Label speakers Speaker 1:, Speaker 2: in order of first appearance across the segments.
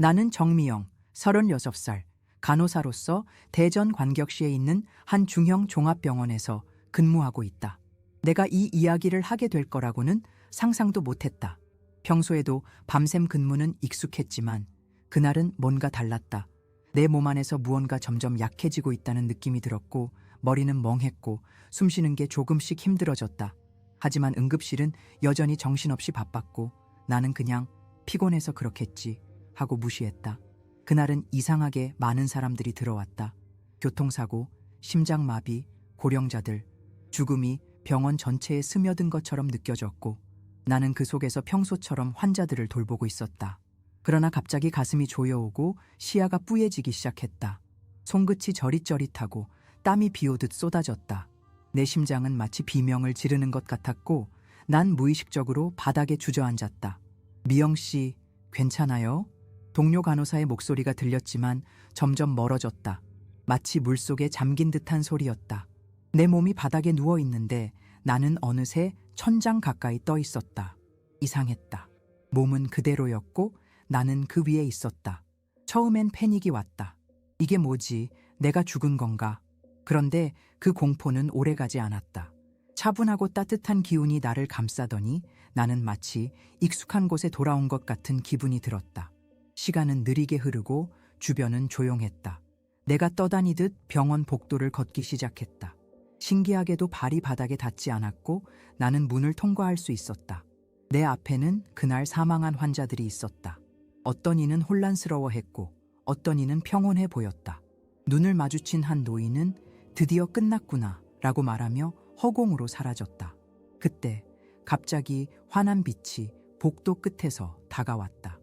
Speaker 1: 나는 정미영, 36살, 간호사로서 대전 관격시에 있는 한 중형 종합병원에서 근무하고 있다. 내가 이 이야기를 하게 될 거라고는 상상도 못했다. 평소에도 밤샘 근무는 익숙했지만 그날은 뭔가 달랐다. 내 몸 안에서 무언가 점점 약해지고 있다는 느낌이 들었고 머리는 멍했고 숨 쉬는 게 조금씩 힘들어졌다. 하지만 응급실은 여전히 정신없이 바빴고 나는 그냥 피곤해서 그렇겠지 하고 무시했다. 그날은 이상하게 많은 사람들이 들어왔다. 교통사고, 심장마비, 고령자들, 죽음이 병원 전체에 스며든 것처럼 느껴졌고 나는 그 속에서 평소처럼 환자들을 돌보고 있었다. 그러나 갑자기 가슴이 조여오고 시야가 뿌얘지기 시작했다. 손끝이 저릿저릿하고 땀이 비오듯 쏟아졌다. 내 심장은 마치 비명을 지르는 것 같았고 난 무의식적으로 바닥에 주저앉았다. 미영 씨, 괜찮아요? 동료 간호사의 목소리가 들렸지만 점점 멀어졌다. 마치 물속에 잠긴 듯한 소리였다. 내 몸이 바닥에 누워 있는데 나는 어느새 천장 가까이 떠 있었다. 이상했다. 몸은 그대로였고 나는 그 위에 있었다. 처음엔 패닉이 왔다. 이게 뭐지? 내가 죽은 건가? 그런데 그 공포는 오래가지 않았다. 차분하고 따뜻한 기운이 나를 감싸더니 나는 마치 익숙한 곳에 돌아온 것 같은 기분이 들었다. 시간은 느리게 흐르고 주변은 조용했다. 내가 떠다니듯 병원 복도를 걷기 시작했다. 신기하게도 발이 바닥에 닿지 않았고 나는 문을 통과할 수 있었다. 내 앞에는 그날 사망한 환자들이 있었다. 어떤 이는 혼란스러워했고 어떤 이는 평온해 보였다. 눈을 마주친 한 노인은 드디어 끝났구나 라고 말하며 허공으로 사라졌다. 그때 갑자기 환한 빛이 복도 끝에서 다가왔다.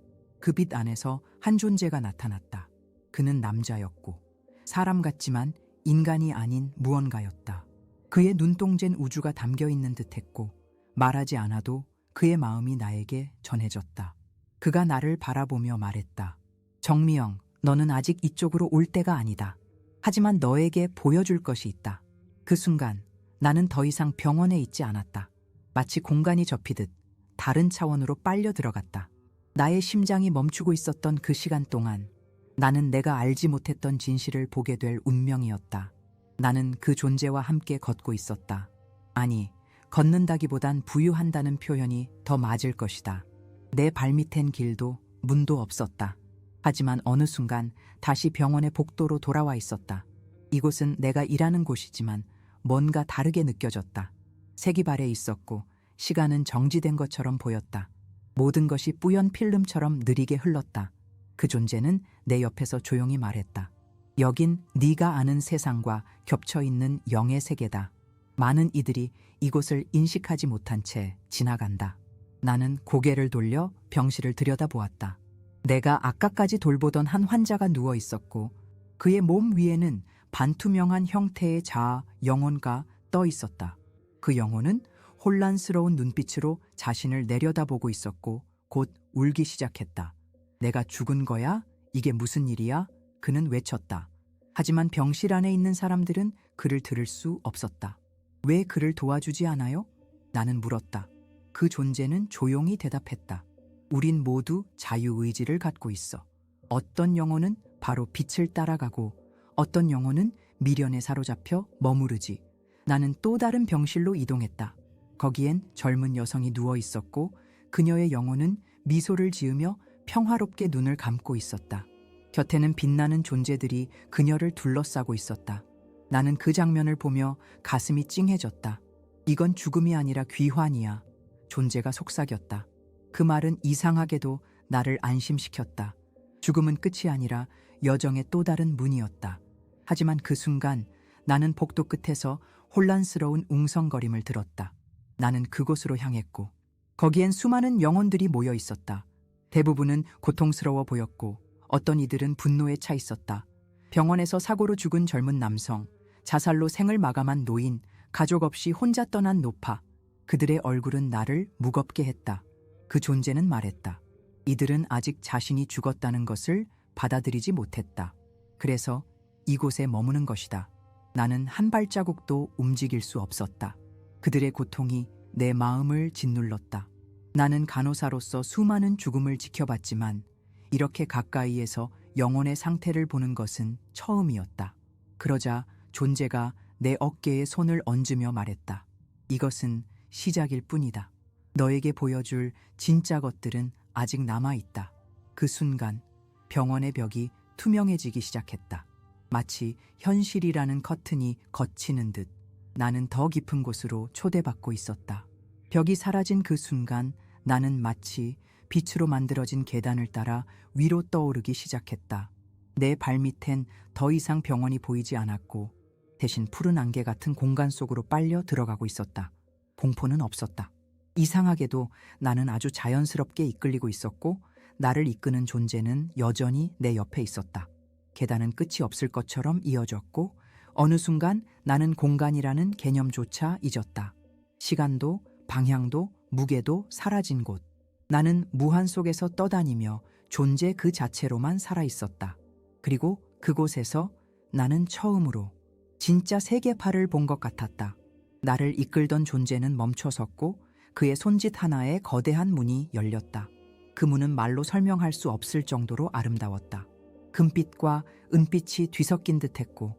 Speaker 1: 그 빛 안에서 한 존재가 나타났다. 그는 남자였고 사람 같지만 인간이 아닌 무언가였다. 그의 눈동자는 우주가 담겨 있는 듯했고 말하지 않아도 그의 마음이 나에게 전해졌다. 그가 나를 바라보며 말했다. 정미영, 너는 아직 이쪽으로 올 때가 아니다. 하지만 너에게 보여줄 것이 있다. 그 순간 나는 더 이상 병원에 있지 않았다. 마치 공간이 접히듯 다른 차원으로 빨려 들어갔다. 나의 심장이 멈추고 있었던 그 시간 동안 나는 내가 알지 못했던 진실을 보게 될 운명이었다. 나는 그 존재와 함께 걷고 있었다. 아니, 걷는다기보단 부유한다는 표현이 더 맞을 것이다. 내 발밑엔 길도 문도 없었다. 하지만 어느 순간 다시 병원의 복도로 돌아와 있었다. 이곳은 내가 일하는 곳이지만 뭔가 다르게 느껴졌다. 색이 발에 있었고 시간은 정지된 것처럼 보였다. 모든 것이 뿌연 필름처럼 느리게 흘렀다. 그 존재는 내 옆에서 조용히 말했다. 여긴 네가 아는 세상과 겹쳐 있는 영의 세계다. 많은 이들이 이곳을 인식하지 못한 채 지나간다. 나는 고개를 돌려 병실을 들여다보았다. 내가 아까까지 돌보던 한 환자가 누워 있었고 그의 몸 위에는 반투명한 형태의 자아 영혼가 떠 있었다. 그 영혼은 혼란스러운 눈빛으로 자신을 내려다보고 있었고 곧 울기 시작했다. 내가 죽은 거야? 이게 무슨 일이야? 그는 외쳤다. 하지만 병실 안에 있는 사람들은 그를 들을 수 없었다. 왜 그를 도와주지 않아요? 나는 물었다. 그 존재는 조용히 대답했다. 우린 모두 자유의지를 갖고 있어. 어떤 영혼은 바로 빛을 따라가고 어떤 영혼은 미련에 사로잡혀 머무르지. 나는 또 다른 병실로 이동했다. 거기엔 젊은 여성이 누워 있었고 그녀의 영혼은 미소를 지으며 평화롭게 눈을 감고 있었다. 곁에는 빛나는 존재들이 그녀를 둘러싸고 있었다. 나는 그 장면을 보며 가슴이 찡해졌다. 이건 죽음이 아니라 귀환이야. 존재가 속삭였다. 그 말은 이상하게도 나를 안심시켰다. 죽음은 끝이 아니라 여정의 또 다른 문이었다. 하지만 그 순간 나는 복도 끝에서 혼란스러운 웅성거림을 들었다. 나는 그곳으로 향했고 거기엔 수많은 영혼들이 모여 있었다. 대부분은 고통스러워 보였고 어떤 이들은 분노에 차 있었다. 병원에서 사고로 죽은 젊은 남성, 자살로 생을 마감한 노인, 가족 없이 혼자 떠난 노파. 그들의 얼굴은 나를 무겁게 했다. 그 존재는 말했다. 이들은 아직 자신이 죽었다는 것을 받아들이지 못했다. 그래서 이곳에 머무는 것이다. 나는 한 발자국도 움직일 수 없었다. 그들의 고통이 내 마음을 짓눌렀다. 나는 간호사로서 수많은 죽음을 지켜봤지만 이렇게 가까이에서 영혼의 상태를 보는 것은 처음이었다. 그러자 존재가 내 어깨에 손을 얹으며 말했다. 이것은 시작일 뿐이다. 너에게 보여줄 진짜 것들은 아직 남아있다. 그 순간 병원의 벽이 투명해지기 시작했다. 마치 현실이라는 커튼이 걷히는 듯 나는 더 깊은 곳으로 초대받고 있었다. 벽이 사라진 그 순간 나는 마치 빛으로 만들어진 계단을 따라 위로 떠오르기 시작했다. 내 발밑엔 더 이상 병원이 보이지 않았고 대신 푸른 안개 같은 공간 속으로 빨려 들어가고 있었다. 공포는 없었다. 이상하게도 나는 아주 자연스럽게 이끌리고 있었고 나를 이끄는 존재는 여전히 내 옆에 있었다. 계단은 끝이 없을 것처럼 이어졌고 어느 순간 나는 공간이라는 개념조차 잊었다. 시간도 방향도 무게도 사라진 곳. 나는 무한 속에서 떠다니며 존재 그 자체로만 살아 있었다. 그리고 그곳에서 나는 처음으로 진짜 세계파를 본 것 같았다. 나를 이끌던 존재는 멈춰섰고 그의 손짓 하나에 거대한 문이 열렸다. 그 문은 말로 설명할 수 없을 정도로 아름다웠다. 금빛과 은빛이 뒤섞인 듯했고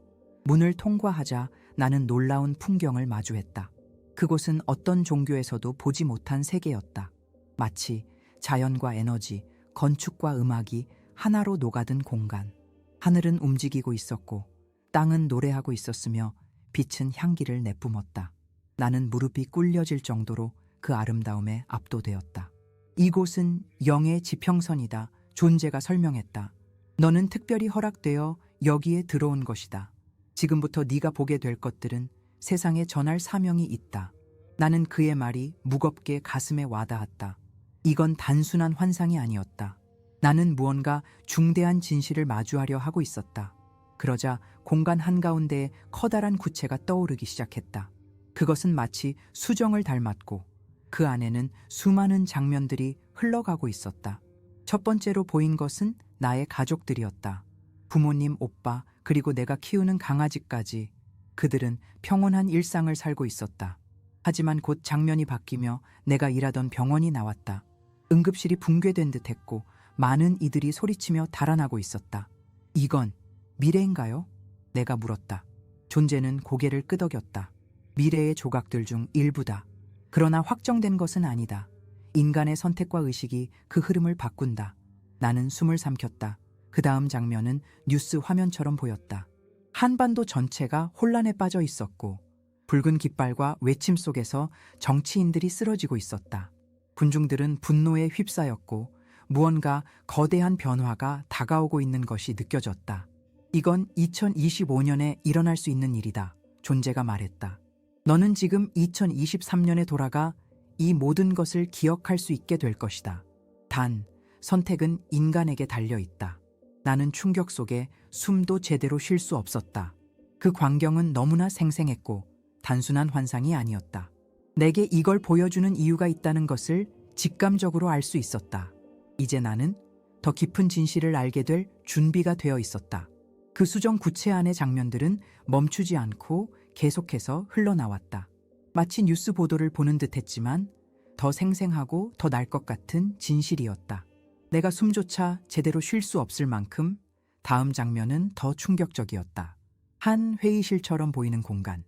Speaker 1: 문을 통과하자 나는 놀라운 풍경을 마주했다. 그곳은 어떤 종교에서도 보지 못한 세계였다. 마치 자연과 에너지, 건축과 음악이 하나로 녹아든 공간. 하늘은 움직이고 있었고 땅은 노래하고 있었으며 빛은 향기를 내뿜었다. 나는 무릎이 꿇려질 정도로 그 아름다움에 압도되었다. 이곳은 영의 지평선이다. 존재가 설명했다. 너는 특별히 허락되어 여기에 들어온 것이다. 지금부터 네가 보게 될 것들은 세상에 전할 사명이 있다. 나는 그의 말이 무겁게 가슴에 와닿았다. 이건 단순한 환상이 아니었다. 나는 무언가 중대한 진실을 마주하려 하고 있었다. 그러자 공간 한가운데에 커다란 구체가 떠오르기 시작했다. 그것은 마치 수정을 닮았고 그 안에는 수많은 장면들이 흘러가고 있었다. 첫 번째로 보인 것은 나의 가족들이었다. 부모님, 오빠, 그리고 내가 키우는 강아지까지 그들은 평온한 일상을 살고 있었다. 하지만 곧 장면이 바뀌며 내가 일하던 병원이 나왔다. 응급실이 붕괴된 듯 했고 많은 이들이 소리치며 달아나고 있었다. 이건 미래인가요? 내가 물었다. 존재는 고개를 끄덕였다. 미래의 조각들 중 일부다. 그러나 확정된 것은 아니다. 인간의 선택과 의식이 그 흐름을 바꾼다. 나는 숨을 삼켰다. 그 다음 장면은 뉴스 화면처럼 보였다. 한반도 전체가 혼란에 빠져 있었고 붉은 깃발과 외침 속에서 정치인들이 쓰러지고 있었다. 군중들은 분노에 휩싸였고 무언가 거대한 변화가 다가오고 있는 것이 느껴졌다. 이건 2025년에 일어날 수 있는 일이다. 존재가 말했다. 너는 지금 2023년에 돌아가 이 모든 것을 기억할 수 있게 될 것이다. 단, 선택은 인간에게 달려 있다. 나는 충격 속에 숨도 제대로 쉴 수 없었다. 그 광경은 너무나 생생했고 단순한 환상이 아니었다. 내게 이걸 보여주는 이유가 있다는 것을 직감적으로 알 수 있었다. 이제 나는 더 깊은 진실을 알게 될 준비가 되어 있었다. 그 수정 구체 안의 장면들은 멈추지 않고 계속해서 흘러나왔다. 마치 뉴스 보도를 보는 듯 했지만 더 생생하고 더 날 것 같은 진실이었다. 내가 숨조차 제대로 쉴 수 없을 만큼 다음 장면은 더 충격적이었다. 한 회의실처럼 보이는 공간.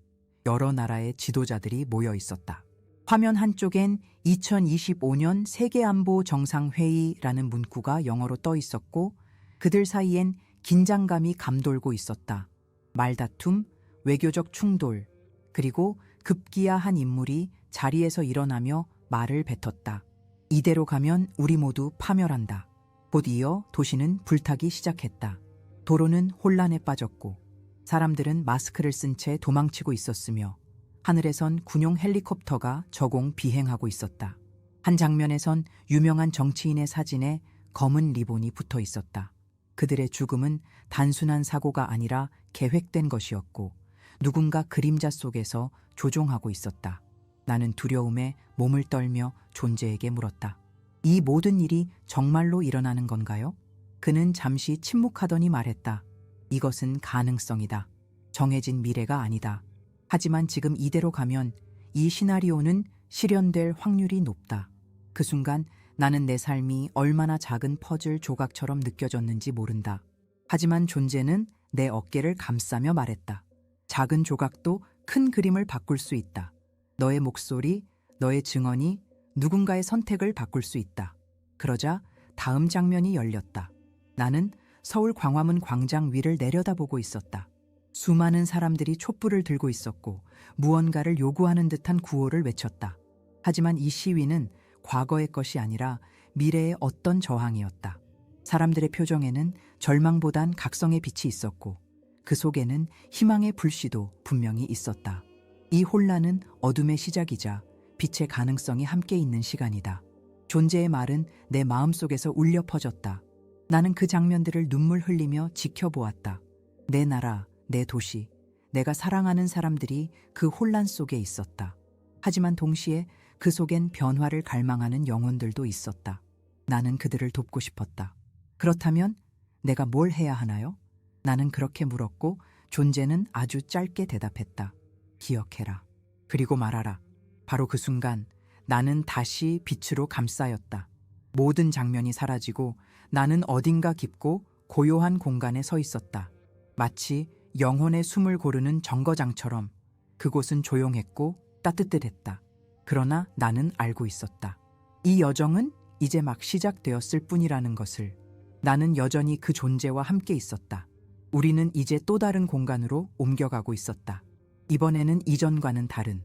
Speaker 1: 여러 나라의 지도자들이 모여 있었다. 화면 한쪽엔 2025년 세계안보 정상회의라는 문구가 영어로 떠 있었고 그들 사이엔 긴장감이 감돌고 있었다. 말다툼, 외교적 충돌, 그리고 급기야 한 인물이 자리에서 일어나며 말을 뱉었다. 이대로 가면 우리 모두 파멸한다. 곧 이어 도시는 불타기 시작했다. 도로는 혼란에 빠졌고 사람들은 마스크를 쓴 채 도망치고 있었으며 하늘에선 군용 헬리콥터가 저공 비행하고 있었다. 한 장면에선 유명한 정치인의 사진에 검은 리본이 붙어 있었다. 그들의 죽음은 단순한 사고가 아니라 계획된 것이었고 누군가 그림자 속에서 조종하고 있었다. 나는 두려움에 몸을 떨며 존재에게 물었다. 이 모든 일이 정말로 일어나는 건가요? 그는 잠시 침묵하더니 말했다. 이것은 가능성이다. 정해진 미래가 아니다. 하지만 지금 이대로 가면 이 시나리오는 실현될 확률이 높다. 그 순간 나는 내 삶이 얼마나 작은 퍼즐 조각처럼 느껴졌는지 모른다. 하지만 존재는 내 어깨를 감싸며 말했다. 작은 조각도 큰 그림을 바꿀 수 있다. 너의 목소리, 너의 증언이 누군가의 선택을 바꿀 수 있다. 그러자 다음 장면이 열렸다. 나는 서울 광화문 광장 위를 내려다보고 있었다. 수많은 사람들이 촛불을 들고 있었고 무언가를 요구하는 듯한 구호를 외쳤다. 하지만 이 시위는 과거의 것이 아니라 미래의 어떤 저항이었다. 사람들의 표정에는 절망보단 각성의 빛이 있었고 그 속에는 희망의 불씨도 분명히 있었다. 이 혼란은 어둠의 시작이자 빛의 가능성이 함께 있는 시간이다. 존재의 말은 내 마음속에서 울려 퍼졌다. 나는 그 장면들을 눈물 흘리며 지켜보았다. 내 나라, 내 도시, 내가 사랑하는 사람들이 그 혼란 속에 있었다. 하지만 동시에 그 속엔 변화를 갈망하는 영혼들도 있었다. 나는 그들을 돕고 싶었다. 그렇다면 내가 뭘 해야 하나요? 나는 그렇게 물었고 존재는 아주 짧게 대답했다. 기억해라. 그리고 말하라. 바로 그 순간 나는 다시 빛으로 감싸였다. 모든 장면이 사라지고 나는 어딘가 깊고 고요한 공간에 서 있었다. 마치 영혼의 숨을 고르는 정거장처럼 그곳은 조용했고 따뜻했다. 그러나 나는 알고 있었다. 이 여정은 이제 막 시작되었을 뿐이라는 것을. 나는 여전히 그 존재와 함께 있었다. 우리는 이제 또 다른 공간으로 옮겨가고 있었다. 이번에는 이전과는 다른,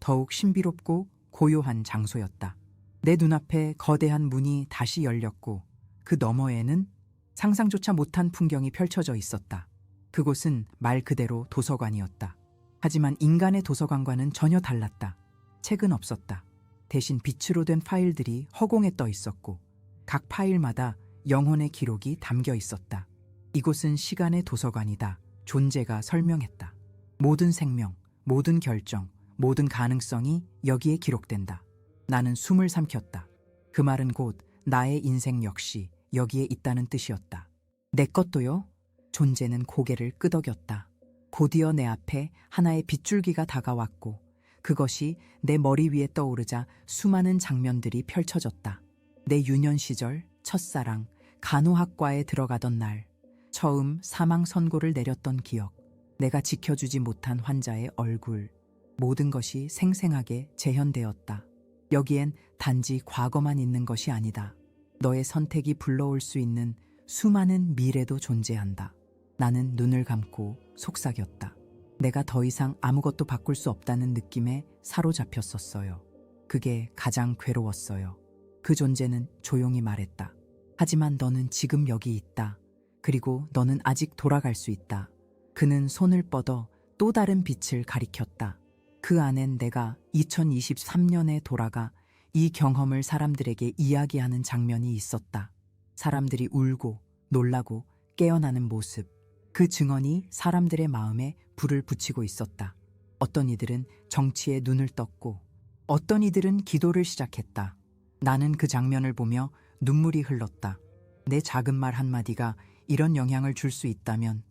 Speaker 1: 더욱 신비롭고 고요한 장소였다. 내 눈앞에 거대한 문이 다시 열렸고 그 너머에는 상상조차 못한 풍경이 펼쳐져 있었다. 그곳은 말 그대로 도서관이었다. 하지만 인간의 도서관과는 전혀 달랐다. 책은 없었다. 대신 빛으로 된 파일들이 허공에 떠 있었고 각 파일마다 영혼의 기록이 담겨 있었다. 이곳은 시간의 도서관이다. 존재가 설명했다. 모든 생명, 모든 결정, 모든 가능성이 여기에 기록된다. 나는 숨을 삼켰다. 그 말은 곧 나의 인생 역시 여기에 있다는 뜻이었다. 내 것도요? 존재는 고개를 끄덕였다. 곧이어 내 앞에 하나의 빗줄기가 다가왔고 그것이 내 머리 위에 떠오르자 수많은 장면들이 펼쳐졌다. 내 유년 시절, 첫사랑, 간호학과에 들어가던 날, 처음 사망 선고를 내렸던 기억, 내가 지켜주지 못한 환자의 얼굴, 모든 것이 생생하게 재현되었다. 여기엔 단지 과거만 있는 것이 아니다. 너의 선택이 불러올 수 있는 수많은 미래도 존재한다. 나는 눈을 감고 속삭였다. 내가 더 이상 아무것도 바꿀 수 없다는 느낌에 사로잡혔었어요. 그게 가장 괴로웠어요. 그 존재는 조용히 말했다. 하지만 너는 지금 여기 있다. 그리고 너는 아직 돌아갈 수 있다. 그는 손을 뻗어 또 다른 빛을 가리켰다. 그 안엔 내가 2023년에 돌아가 이 경험을 사람들에게 이야기하는 장면이 있었다. 사람들이 울고 놀라고 깨어나는 모습. 그 증언이 사람들의 마음에 불을 붙이고 있었다. 어떤 이들은 정치에 눈을 떴고 어떤 이들은 기도를 시작했다. 나는 그 장면을 보며 눈물이 흘렀다. 내 작은 말 한마디가 이런 영향을 줄 수 있다면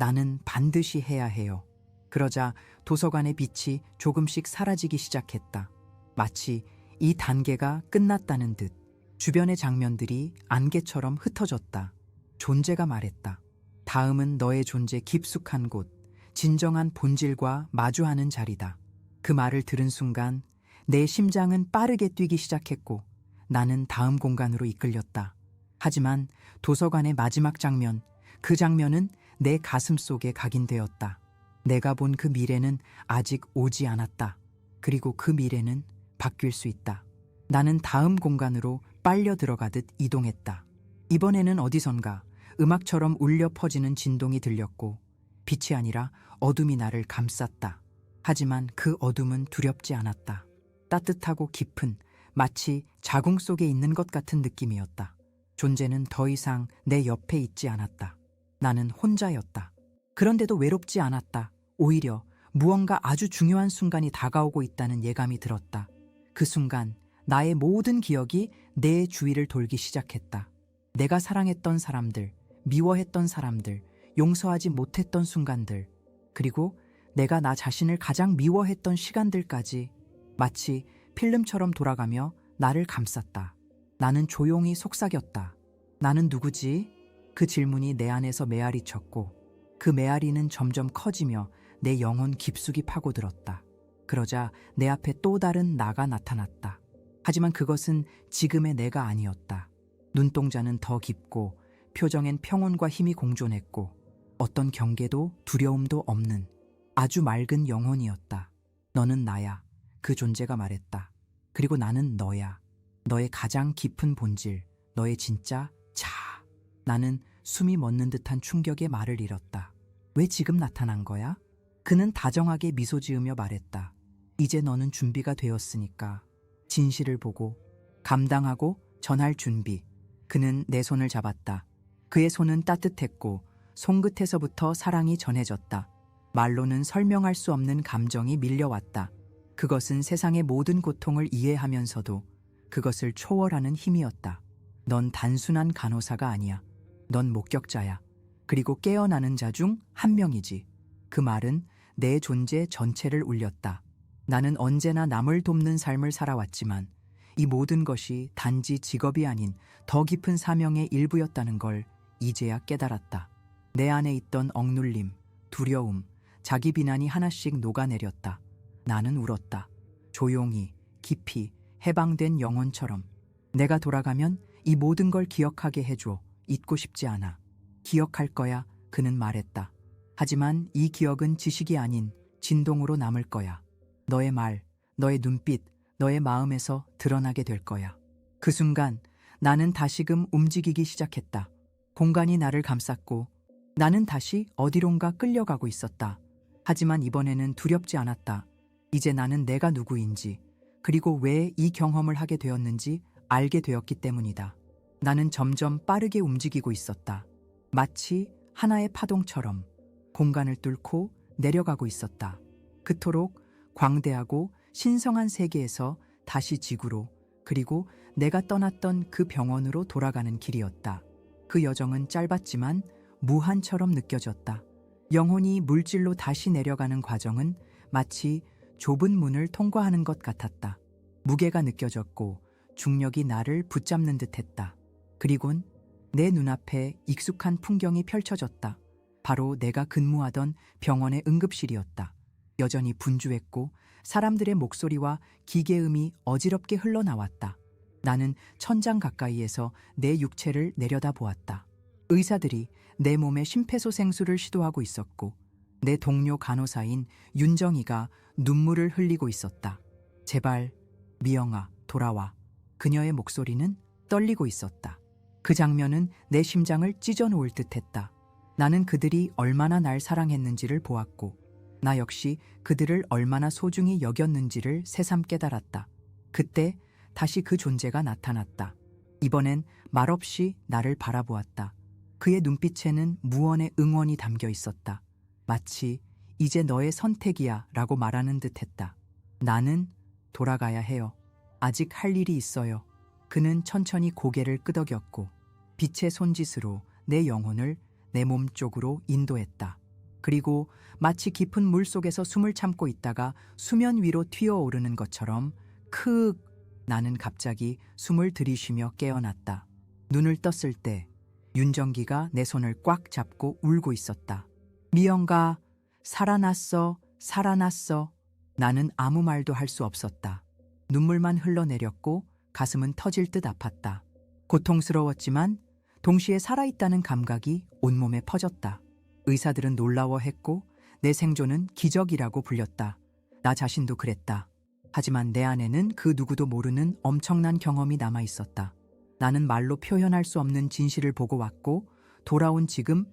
Speaker 1: 나는 반드시 해야 해요. 그러자 도서관의 빛이 조금씩 사라지기 시작했다. 마치 이 단계가 끝났다는 듯 주변의 장면들이 안개처럼 흩어졌다. 존재가 말했다. 다음은 너의 존재 깊숙한 곳, 진정한 본질과 마주하는 자리다. 그 말을 들은 순간 내 심장은 빠르게 뛰기 시작했고 나는 다음 공간으로 이끌렸다. 하지만 도서관의 마지막 장면, 그 장면은 내 가슴 속에 각인되었다. 내가 본 그 미래는 아직 오지 않았다. 그리고 그 미래는 바뀔 수 있다. 나는 다음 공간으로 빨려 들어가듯 이동했다. 이번에는 어디선가 음악처럼 울려 퍼지는 진동이 들렸고 빛이 아니라 어둠이 나를 감쌌다. 하지만 그 어둠은 두렵지 않았다. 따뜻하고 깊은 마치 자궁 속에 있는 것 같은 느낌이었다. 존재는 더 이상 내 옆에 있지 않았다. 나는 혼자였다. 그런데도 외롭지 않았다. 오히려 무언가 아주 중요한 순간이 다가오고 있다는 예감이 들었다. 그 순간 나의 모든 기억이 내 주위를 돌기 시작했다. 내가 사랑했던 사람들, 미워했던 사람들, 용서하지 못했던 순간들, 그리고 내가 나 자신을 가장 미워했던 시간들까지 마치 필름처럼 돌아가며 나를 감쌌다. 나는 조용히 속삭였다. 나는 누구지? 그 질문이 내 안에서 메아리 쳤고 그 메아리는 점점 커지며 내 영혼 깊숙이 파고들었다. 그러자 내 앞에 또 다른 나가 나타났다. 하지만 그것은 지금의 내가 아니었다. 눈동자는 더 깊고 표정엔 평온과 힘이 공존했고 어떤 경계도 두려움도 없는 아주 맑은 영혼이었다. 너는 나야. 그 존재가 말했다. 그리고 나는 너야. 너의 가장 깊은 본질, 너의 진짜 자. 나는 숨이 멎는 듯한 충격에 말을 잃었다. 왜 지금 나타난 거야? 그는 다정하게 미소 지으며 말했다. 이제 너는 준비가 되었으니까. 진실을 보고 감당하고 전할 준비. 그는 내 손을 잡았다. 그의 손은 따뜻했고 손끝에서부터 사랑이 전해졌다. 말로는 설명할 수 없는 감정이 밀려왔다. 그것은 세상의 모든 고통을 이해하면서도 그것을 초월하는 힘이었다. 넌 단순한 간호사가 아니야. 넌 목격자야. 그리고 깨어나는 자 중 한 명이지. 그 말은 내 존재 전체를 울렸다. 나는 언제나 남을 돕는 삶을 살아왔지만 이 모든 것이 단지 직업이 아닌 더 깊은 사명의 일부였다는 걸 이제야 깨달았다. 내 안에 있던 억눌림, 두려움, 자기 비난이 하나씩 녹아내렸다. 나는 울었다. 조용히, 깊이, 해방된 영혼처럼. 내가 돌아가면 이 모든 걸 기억하게 해줘. 잊고 싶지 않아. 기억할 거야. 그는 말했다. 하지만 이 기억은 지식이 아닌 진동으로 남을 거야. 너의 말, 너의 눈빛, 너의 마음에서 드러나게 될 거야. 그 순간 나는 다시금 움직이기 시작했다. 공간이 나를 감쌌고 나는 다시 어디론가 끌려가고 있었다. 하지만 이번에는 두렵지 않았다. 이제 나는 내가 누구인지, 그리고 왜 이 경험을 하게 되었는지 알게 되었기 때문이다. 나는 점점 빠르게 움직이고 있었다. 마치 하나의 파동처럼 공간을 뚫고 내려가고 있었다. 그토록 광대하고 신성한 세계에서 다시 지구로 그리고 내가 떠났던 그 병원으로 돌아가는 길이었다. 그 여정은 짧았지만 무한처럼 느껴졌다. 영혼이 물질로 다시 내려가는 과정은 마치 좁은 문을 통과하는 것 같았다. 무게가 느껴졌고 중력이 나를 붙잡는 듯 했다. 그리곤 내 눈앞에 익숙한 풍경이 펼쳐졌다. 바로 내가 근무하던 병원의 응급실이었다. 여전히 분주했고 사람들의 목소리와 기계음이 어지럽게 흘러나왔다. 나는 천장 가까이에서 내 육체를 내려다 보았다. 의사들이 내 몸에 심폐소생술을 시도하고 있었고 내 동료 간호사인 윤정이가 눈물을 흘리고 있었다. 제발 미영아 돌아와. 그녀의 목소리는 떨리고 있었다. 그 장면은 내 심장을 찢어놓을 듯했다. 나는 그들이 얼마나 날 사랑했는지를 보았고 나 역시 그들을 얼마나 소중히 여겼는지를 새삼 깨달았다. 그때 다시 그 존재가 나타났다. 이번엔 말없이 나를 바라보았다. 그의 눈빛에는 무언의 응원이 담겨 있었다. 마치 이제 너의 선택이야 라고 말하는 듯 했다. 나는 돌아가야 해요. 아직 할 일이 있어요. 그는 천천히 고개를 끄덕였고 빛의 손짓으로 내 영혼을 내 몸 쪽으로 인도했다. 그리고 마치 깊은 물 속에서 숨을 참고 있다가 수면 위로 튀어오르는 것처럼 크윽 나는 갑자기 숨을 들이쉬며 깨어났다. 눈을 떴을 때 윤정기가 내 손을 꽉 잡고 울고 있었다. 미영가, 살아났어, 살아났어. 나는 아무 말도 할 수 없었다. 눈물만 흘러내렸고 가슴은 터질 듯 아팠다. 고통스러웠지만 동시에 살아있다는 감각이 온몸에 퍼졌다. 의사들은 놀라워했고 내 생존은 기적이라고 불렸다. 나 자신도 그랬다. 하지만 내 안에는 그 누구도 모르는 엄청난 경험이 남아 있었다. 나는 말로 표현할 수 없는 진실을 보고 왔고 돌아온 지금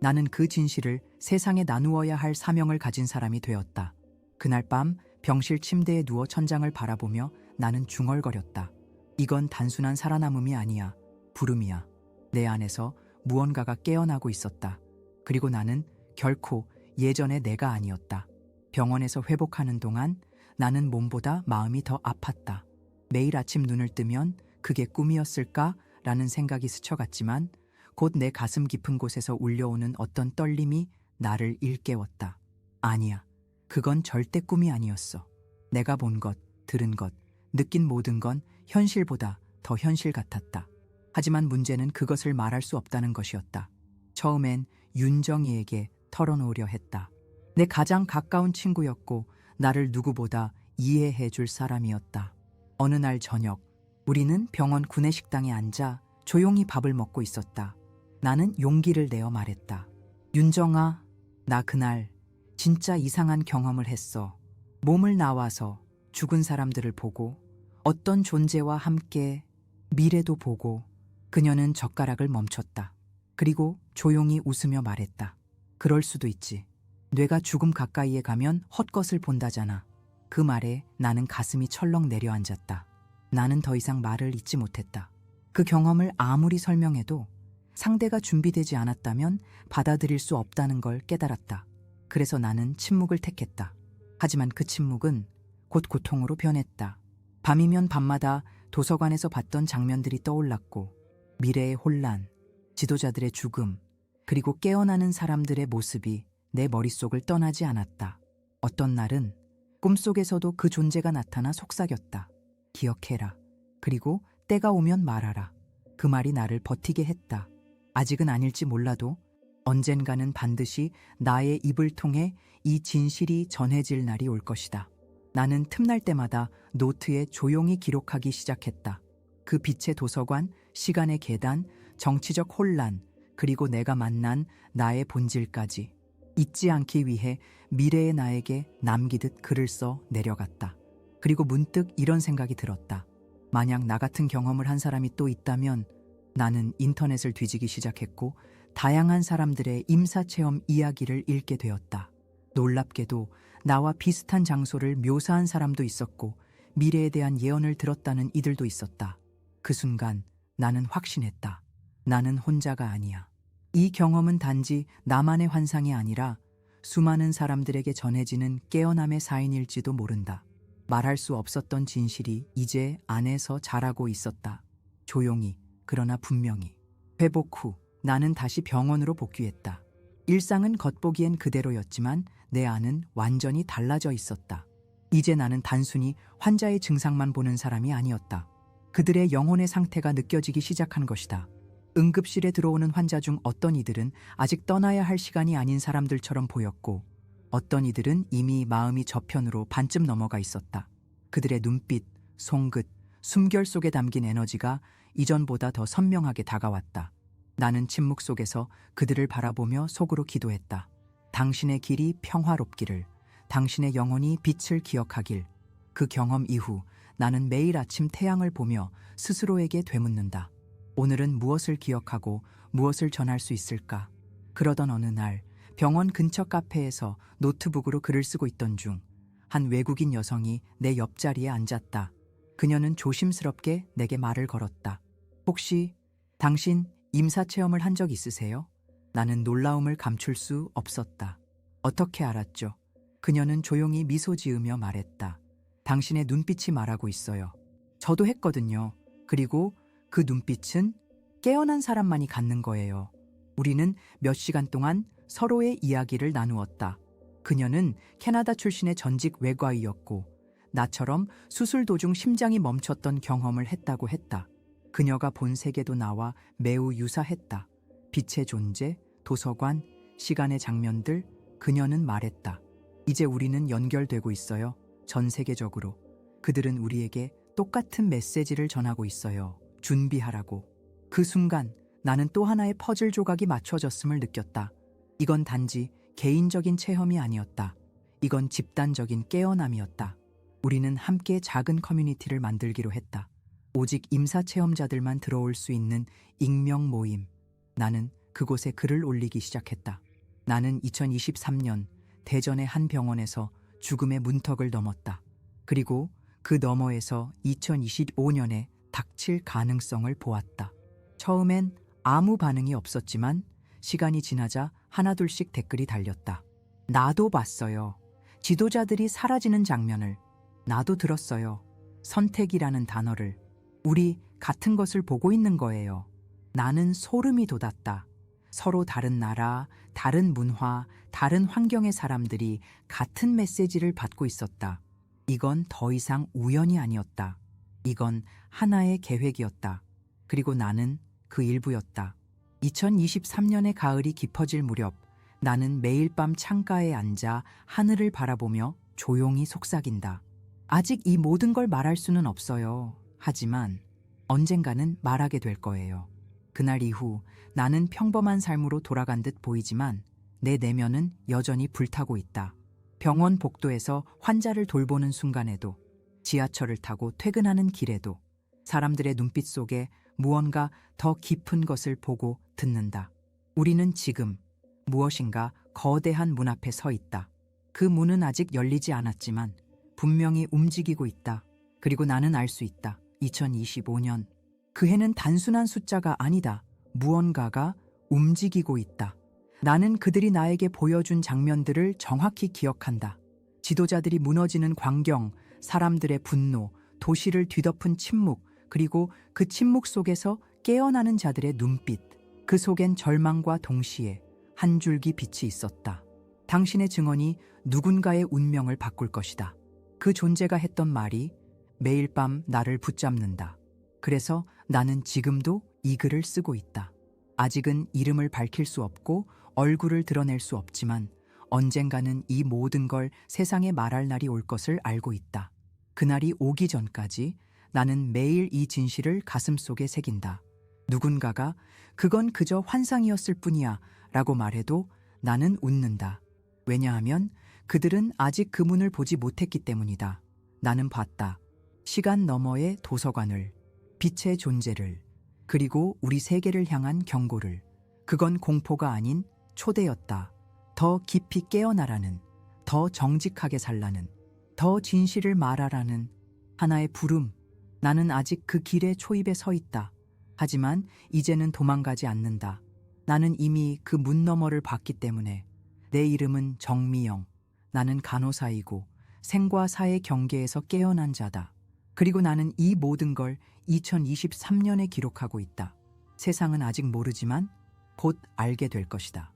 Speaker 1: 나는 그 진실을 세상에 나누어야 할 사명을 가진 사람이 되었다. 그날 밤 병실 침대에 누워 천장을 바라보며 나는 중얼거렸다. 이건 단순한 살아남음이 아니야. 부름이야. 내 안에서 무언가가 깨어나고 있었다. 그리고 나는 결코 예전의 내가 아니었다. 병원에서 회복하는 동안 나는 몸보다 마음이 더 아팠다. 매일 아침 눈을 뜨면 그게 꿈이었을까? 라는 생각이 스쳐갔지만 곧 내 가슴 깊은 곳에서 울려오는 어떤 떨림이 나를 일깨웠다. 아니야. 그건 절대 꿈이 아니었어. 내가 본 것, 들은 것, 느낀 모든 건 현실보다 더 현실 같았다. 하지만 문제는 그것을 말할 수 없다는 것이었다. 처음엔 윤정이에게 털어놓으려 했다. 내 가장 가까운 친구였고 나를 누구보다 이해해 줄 사람이었다. 어느 날 저녁 우리는 병원 구내식당에 앉아 조용히 밥을 먹고 있었다. 나는 용기를 내어 말했다. 윤정아, 나 그날 진짜 이상한 경험을 했어. 몸을 나와서 죽은 사람들을 보고 어떤 존재와 함께 미래도 보고 그녀는 젓가락을 멈췄다. 그리고 조용히 웃으며 말했다. 그럴 수도 있지. 뇌가 죽음 가까이에 가면 헛것을 본다잖아. 그 말에 나는 가슴이 철렁 내려앉았다. 나는 더 이상 말을 잇지 못했다. 그 경험을 아무리 설명해도 상대가 준비되지 않았다면 받아들일 수 없다는 걸 깨달았다. 그래서 나는 침묵을 택했다. 하지만 그 침묵은 곧 고통으로 변했다. 밤이면 밤마다 도서관에서 봤던 장면들이 떠올랐고 미래의 혼란, 지도자들의 죽음, 그리고 깨어나는 사람들의 모습이 내 머릿속을 떠나지 않았다. 어떤 날은 꿈속에서도 그 존재가 나타나 속삭였다. 기억해라. 그리고 때가 오면 말하라. 그 말이 나를 버티게 했다. 아직은 아닐지 몰라도 언젠가는 반드시 나의 입을 통해 이 진실이 전해질 날이 올 것이다. 나는 틈날 때마다 노트에 조용히 기록하기 시작했다. 그 빛의 도서관, 시간의 계단, 정치적 혼란, 그리고 내가 만난 나의 본질까지 잊지 않기 위해 미래의 나에게 남기듯 글을 써 내려갔다. 그리고 문득 이런 생각이 들었다. 만약 나 같은 경험을 한 사람이 또 있다면 나는 인터넷을 뒤지기 시작했고 다양한 사람들의 임사체험 이야기를 읽게 되었다. 놀랍게도 나와 비슷한 장소를 묘사한 사람도 있었고 미래에 대한 예언을 들었다는 이들도 있었다. 그 순간 나는 확신했다. 나는 혼자가 아니야. 이 경험은 단지 나만의 환상이 아니라 수많은 사람들에게 전해지는 깨어남의 사인일지도 모른다. 말할 수 없었던 진실이 이제 안에서 자라고 있었다. 조용히, 그러나 분명히. 회복 후 나는 다시 병원으로 복귀했다. 일상은 겉보기엔 그대로였지만 내 안은 완전히 달라져 있었다. 이제 나는 단순히 환자의 증상만 보는 사람이 아니었다. 그들의 영혼의 상태가 느껴지기 시작한 것이다. 응급실에 들어오는 환자 중 어떤 이들은 아직 떠나야 할 시간이 아닌 사람들처럼 보였고 어떤 이들은 이미 마음이 저편으로 반쯤 넘어가 있었다. 그들의 눈빛, 송긋, 숨결 속에 담긴 에너지가 이전보다 더 선명하게 다가왔다. 나는 침묵 속에서 그들을 바라보며 속으로 기도했다. 당신의 길이 평화롭기를, 당신의 영혼이 빛을 기억하길. 그 경험 이후 나는 매일 아침 태양을 보며 스스로에게 되묻는다. 오늘은 무엇을 기억하고 무엇을 전할 수 있을까? 그러던 어느 날 병원 근처 카페에서 노트북으로 글을 쓰고 있던 중 한 외국인 여성이 내 옆자리에 앉았다. 그녀는 조심스럽게 내게 말을 걸었다. 혹시 당신 임사 체험을 한 적 있으세요? 나는 놀라움을 감출 수 없었다. 어떻게 알았죠? 그녀는 조용히 미소 지으며 말했다. 당신의 눈빛이 말하고 있어요. 저도 했거든요. 그리고 그 눈빛은 깨어난 사람만이 갖는 거예요. 우리는 몇 시간 동안 서로의 이야기를 나누었다. 그녀는 캐나다 출신의 전직 외과의였고 나처럼 수술 도중 심장이 멈췄던 경험을 했다고 했다. 그녀가 본 세계도 나와 매우 유사했다. 빛의 존재, 도서관, 시간의 장면들, 그녀는 말했다. 이제 우리는 연결되고 있어요. 전 세계적으로. 그들은 우리에게 똑같은 메시지를 전하고 있어요. 준비하라고. 그 순간 나는 또 하나의 퍼즐 조각이 맞춰졌음을 느꼈다. 이건 단지 개인적인 체험이 아니었다. 이건 집단적인 깨어남이었다. 우리는 함께 작은 커뮤니티를 만들기로 했다. 오직 임사 체험자들만 들어올 수 있는 익명 모임. 나는 그곳에 글을 올리기 시작했다. 나는 2023년 대전의 한 병원에서 죽음의 문턱을 넘었다. 그리고 그 너머에서 2025년에 닥칠 가능성을 보았다. 처음엔 아무 반응이 없었지만 시간이 지나자 하나둘씩 댓글이 달렸다. 나도 봤어요. 지도자들이 사라지는 장면을. 나도 들었어요. 선택이라는 단어를. 우리 같은 것을 보고 있는 거예요. 나는 소름이 돋았다. 서로 다른 나라, 다른 문화, 다른 환경의 사람들이 같은 메시지를 받고 있었다. 이건 더 이상 우연이 아니었다. 이건 하나의 계획이었다. 그리고 나는 그 일부였다. 2023년의 가을이 깊어질 무렵 나는 매일 밤 창가에 앉아 하늘을 바라보며 조용히 속삭인다. 아직 이 모든 걸 말할 수는 없어요. 하지만 언젠가는 말하게 될 거예요. 그날 이후 나는 평범한 삶으로 돌아간 듯 보이지만 내 내면은 여전히 불타고 있다. 병원 복도에서 환자를 돌보는 순간에도 지하철을 타고 퇴근하는 길에도 사람들의 눈빛 속에 무언가 더 깊은 것을 보고 듣는다. 우리는 지금 무엇인가 거대한 문 앞에 서 있다. 그 문은 아직 열리지 않았지만 분명히 움직이고 있다. 그리고 나는 알 수 있다. 2025년. 그 해는 단순한 숫자가 아니다. 무언가가 움직이고 있다. 나는 그들이 나에게 보여준 장면들을 정확히 기억한다. 지도자들이 무너지는 광경, 사람들의 분노, 도시를 뒤덮은 침묵, 그리고 그 침묵 속에서 깨어나는 자들의 눈빛. 그 속엔 절망과 동시에 한 줄기 빛이 있었다. 당신의 증언이 누군가의 운명을 바꿀 것이다. 그 존재가 했던 말이 매일 밤 나를 붙잡는다. 그래서 나는 지금도 이 글을 쓰고 있다. 아직은 이름을 밝힐 수 없고 얼굴을 드러낼 수 없지만 언젠가는 이 모든 걸 세상에 말할 날이 올 것을 알고 있다. 그날이 오기 전까지 나는 매일 이 진실을 가슴 속에 새긴다. 누군가가 그건 그저 환상이었을 뿐이야 라고 말해도 나는 웃는다. 왜냐하면 그들은 아직 그 문을 보지 못했기 때문이다. 나는 봤다. 시간 너머의 도서관을, 빛의 존재를, 그리고 우리 세계를 향한 경고를. 그건 공포가 아닌 초대였다. 더 깊이 깨어나라는, 더 정직하게 살라는, 더 진실을 말하라는 하나의 부름. 나는 아직 그 길의 초입에 서 있다. 하지만 이제는 도망가지 않는다. 나는 이미 그 문 너머를 봤기 때문에 내 이름은 정미영. 나는 간호사이고 생과 사의 경계에서 깨어난 자다. 그리고 나는 이 모든 걸 2023년에 기록하고 있다. 세상은 아직 모르지만 곧 알게 될 것이다.